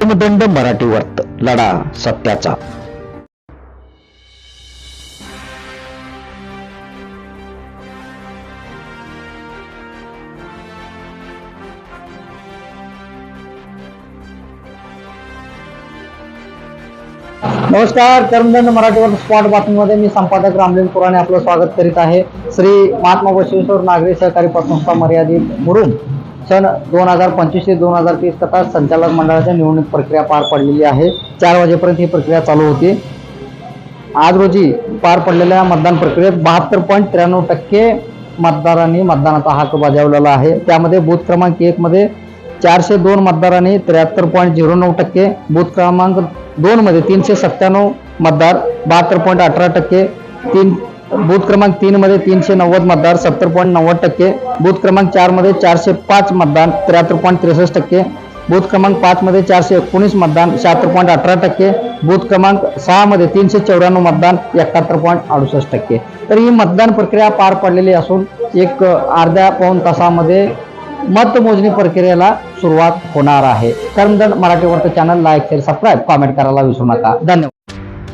धर्मदंड मराठी वर्त लढा सत्याचा. नमस्कार कर्मदंड मराठीवर स्पॉट बातमीमध्ये मी संपादक रामलिंग पुराणे आपलं स्वागत करीत आहे. श्री महात्मा बसवेश्वर नागरी सहकारी पतसंस्था मर्यादित मुरुम. सन दोन हजार पंचवीस ते दोन हजार तीस कथा संचालक मंडळाच्या निवडणूक प्रक्रिया पार पडलेली आहे. चार वाजेपर्यंत ही प्रक्रिया चालू होती. आज रोजी पार पडलेल्या मतदान प्रक्रियेत बहात्तर पॉईंट त्र्याण्णव टक्के मतदारांनी मतदानाचा हक्क बजावलेला आहे. त्यामध्ये बूथ क्रमांक एक मध्ये चारशे दोन मतदारांनी त्र्याहत्तर पॉईंट झिरो नऊ टक्के बूथ क्रमांक दोन मध्ये तीनशे सत्त्याण्णव मतदार बहात्तर पॉईंट अठरा टक्के तीन बूथ क्रमांक तीन मध्ये तीनशे नव्वद मतदार सत्तर पॉईंट नव्वद टक्के. बूथ क्रमांक चारमध्ये चारशे पाच मतदान त्र्याहत्तर पॉईंट त्रेसष्ट टक्के. बूथ क्रमांक पाच मध्ये चारशे एकोणीस मतदान शहात्तर पॉईंट अठरा टक्के. बूथ क्रमांक सहा मध्ये तीनशे चौऱ्याण्णव मतदान एकाहत्तर पॉईंट अडुसष्ट टक्के. तर ही मतदान प्रक्रिया पार पडलेली असून एक अर्ध्या पाऊन तासामध्ये मतमोजणी प्रक्रियेला सुरुवात होणार आहे. कर्मदंड मराठी वर्त channel like share subscribe comment करायला विसरू नका. धन्यवाद.